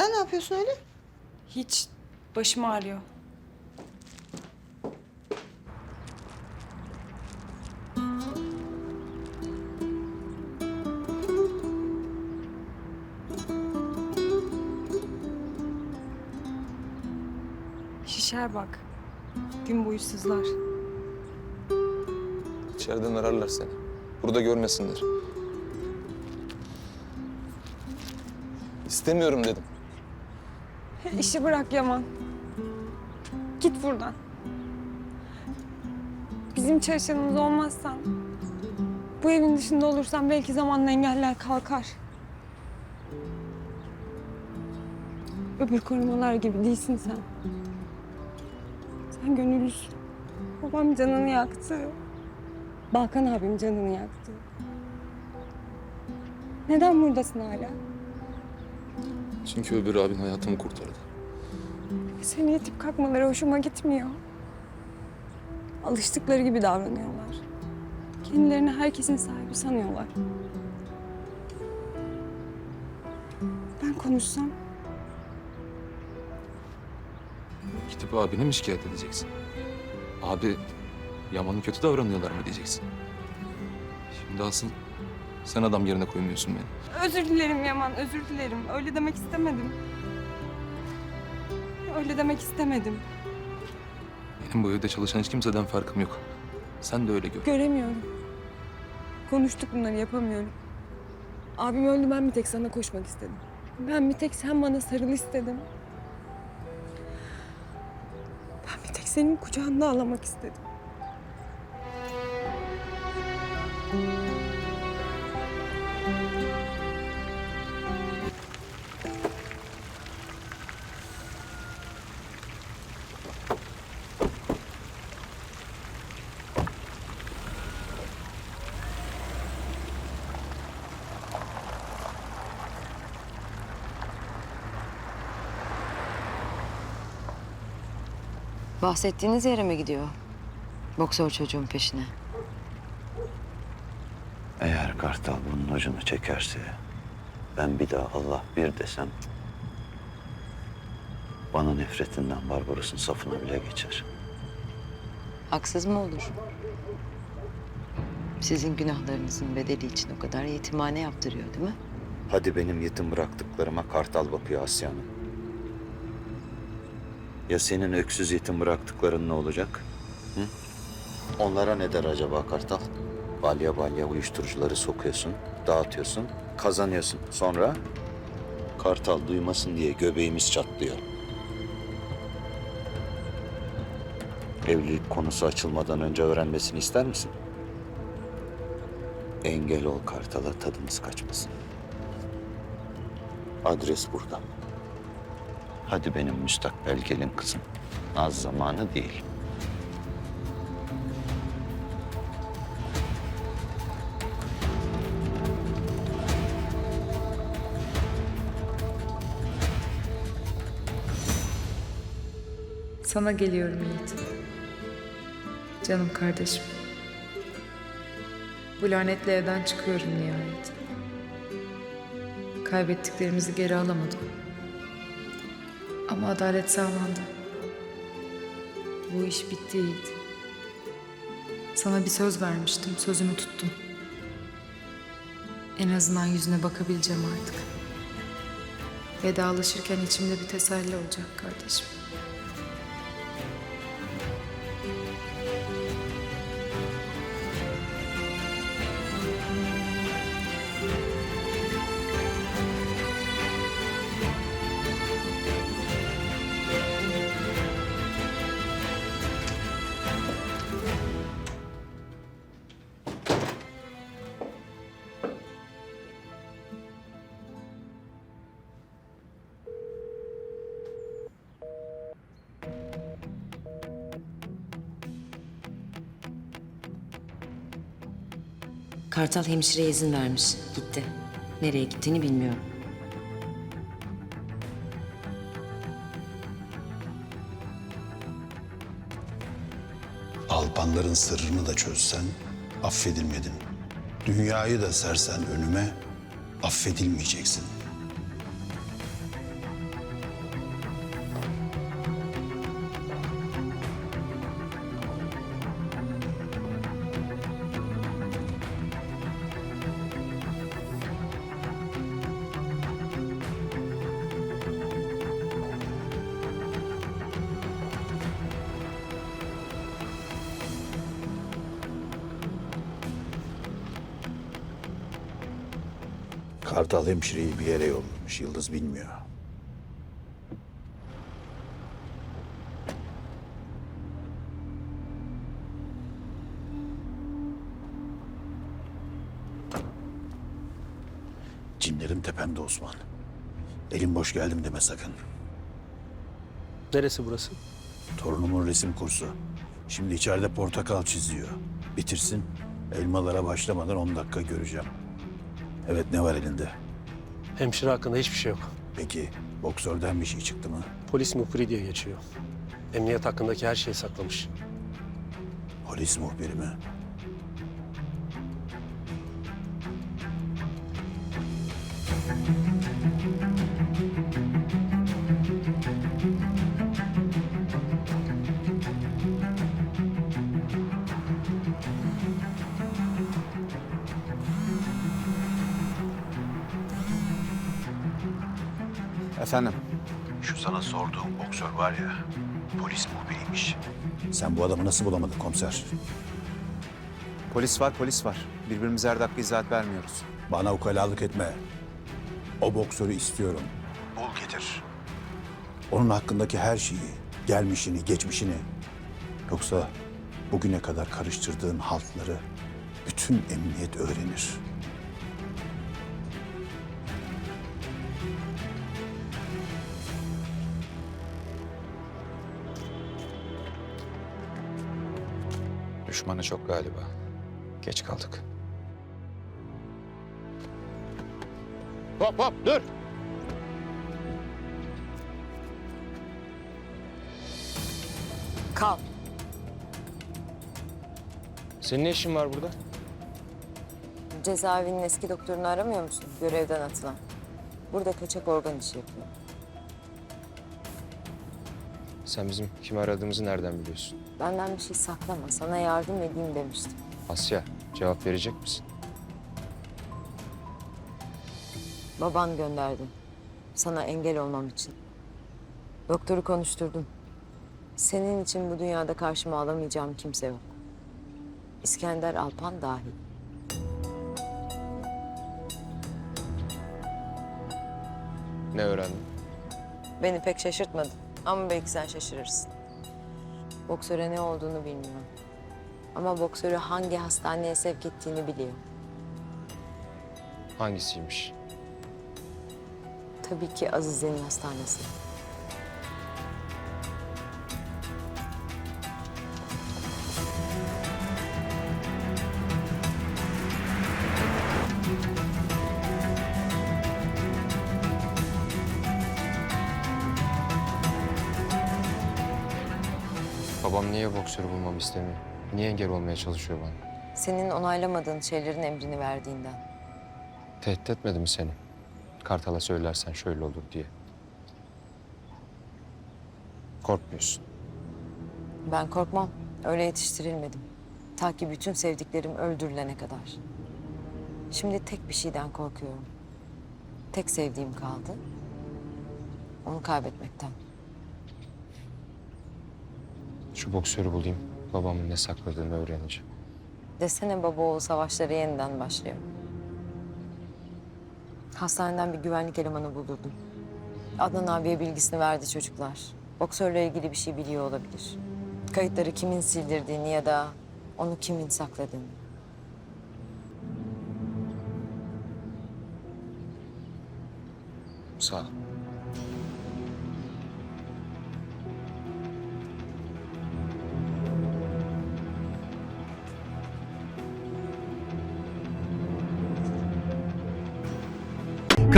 Sen ne yapıyorsun öyle? Hiç başım ağrıyor. Şişer bak. Gün boyu sızlar. İçeriden ararlar seni. Burada görmesinler. İstemiyorum dedim. İşi bırak Yaman. Git buradan. Bizim çalışanımız olmazsan, bu evin dışında olursan belki zamanla engeller kalkar. Öbür korumalar gibi değilsin sen. Sen gönüllüsün. Babam canını yaktı. Balkan abim canını yaktı. Neden buradasın hala? Çünkü öbür abin hayatımı kurtardı. Seni itip kalkmaları hoşuma gitmiyor. Alıştıkları gibi davranıyorlar. Kendilerini herkesin sahibi sanıyorlar. Ben konuşsam Gidip abine mi şikayet edeceksin? Abi Yaman'ı kötü davranıyorlar mı diyeceksin? Şimdi asıl sen adam yerine koymuyorsun beni. özür dilerim Yaman, özür dilerim. Öyle demek istemedim. Öyle demek istemedim. Benim bu evde çalışan hiç kimseden farkım yok. Sen de öyle gör. Göremiyorum. Konuştuk bunları yapamıyorum. Abim öldü ben bir tek sana koşmak istedim. Ben bir tek sen bana sarıl istedim. Ben bir tek senin kucağında ağlamak istedim. Bahsettiğiniz yere mi gidiyor? Boksör çocuğun peşine. Eğer kartal bunun ucunu çekerse ben bir daha Allah bir desem bana nefretinden Barbaros'un safına bile geçer. Haksız mı olur? Sizin günahlarınızın bedeli için o kadar yetimhane yaptırıyor değil mi? Hadi benim yetim bıraktıklarıma kartal bakıyor Asya Hanım. Ya senin öksüz yetim bıraktıkların ne olacak? Hı? Onlara ne der acaba kartal? Balya balya uyuşturucuları sokuyorsun, dağıtıyorsun, kazanıyorsun. Sonra kartal duymasın diye göbeğimiz çatlıyor. Evlilik konusu açılmadan önce öğrenmesini ister misin? Engel ol kartala tadımız kaçmasın. Adres burada. Hadi benim müstakbel gelin kızım. Az zamanı değil. Sana geliyorum Yiğit. Canım kardeşim. Bu lanetli evden çıkıyorum nihayet. Kaybettiklerimizi geri alamadım. Ama adalet sağlandı. Bu iş bitti Yiğit. Sana bir söz vermiştim, sözümü tuttum. En azından yüzüne bakabileceğim artık. Vedalaşırken içimde bir teselli olacak kardeşim. Kartal hemşireye izin vermiş. Gitti. Nereye gittiğini bilmiyorum. Alpanların sırrını da çözsen affedilmedin. Dünyayı da sersen önüme affedilmeyeceksin. Kartal hemşireyi bir yere yollamış. Yıldız bilmiyor. Cinlerim tepemde Osman. Elim boş geldim deme sakın. Neresi burası? Torunumun resim kursu. Şimdi içeride portakal çiziyor. Bitirsin. Elmalara başlamadan 10 dakika göreceğim. Evet ne var elinde? Hemşire hakkında hiçbir şey yok. Peki boksörden bir şey çıktı mı? Polis muhbiri diye geçiyor. Emniyet hakkındaki her şeyi saklamış. Polis muhbiri mi? Efendim? Şu sana sorduğum boksör var ya, polis muhbiriymiş. Sen bu adamı nasıl bulamadın komiser? Polis var, polis var. Birbirimize her dakika izahat vermiyoruz. Bana ukalalık etme. O boksörü istiyorum. Bul getir. Onun hakkındaki her şeyi, gelmişini, geçmişini. Yoksa bugüne kadar karıştırdığın haltları bütün emniyet öğrenir. Düşmanı çok galiba. Geç kaldık. Hop hop dur. Kal. Senin ne işin var burada? Cezaevinin eski doktorunu aramıyor musun? Görevden atılan. Burada kaçak organ işi yapıyor. Sen bizim kim aradığımızı nereden biliyorsun? Benden bir şey saklama. Sana yardım edeyim demiştim. Asya, cevap verecek misin? Baban gönderdi. Sana engel olmam için. Doktoru konuşturdum. Senin için bu dünyada karşıma alamayacağım kimse yok. İskender Alpan dahil. Ne öğrendin? Beni pek şaşırtmadın. Ama belki sen şaşırırsın. Boksöre ne olduğunu bilmiyorum. Ama boksörü hangi hastaneye sevk ettiğini biliyor. Hangisiymiş? Tabii ki Azize'nin hastanesi. Babam niye boksörü bulmamı istemiyor? Niye engel olmaya çalışıyor bana? Senin onaylamadığın şeylerin emrini verdiğinden. Tehdit etmedi mi seni? Kartal'a söylersen şöyle olur diye. Korkmuyorsun. Ben korkmam. Öyle yetiştirilmedim. Ta ki bütün sevdiklerim öldürülene kadar. Şimdi tek bir şeyden korkuyorum. Tek sevdiğim kaldı. Onu kaybetmekten. Şu boksörü bulayım. Babamın ne sakladığını öğreneceğim. Desene baba oğul savaşları yeniden başlıyor. Hastaneden bir güvenlik elemanı buldurdum. Adnan abiye bilgisini verdi çocuklar. Boksörle ilgili bir şey biliyor olabilir. Kayıtları kimin sildirdiğini ya da onu kimin sakladığını. Sağ ol.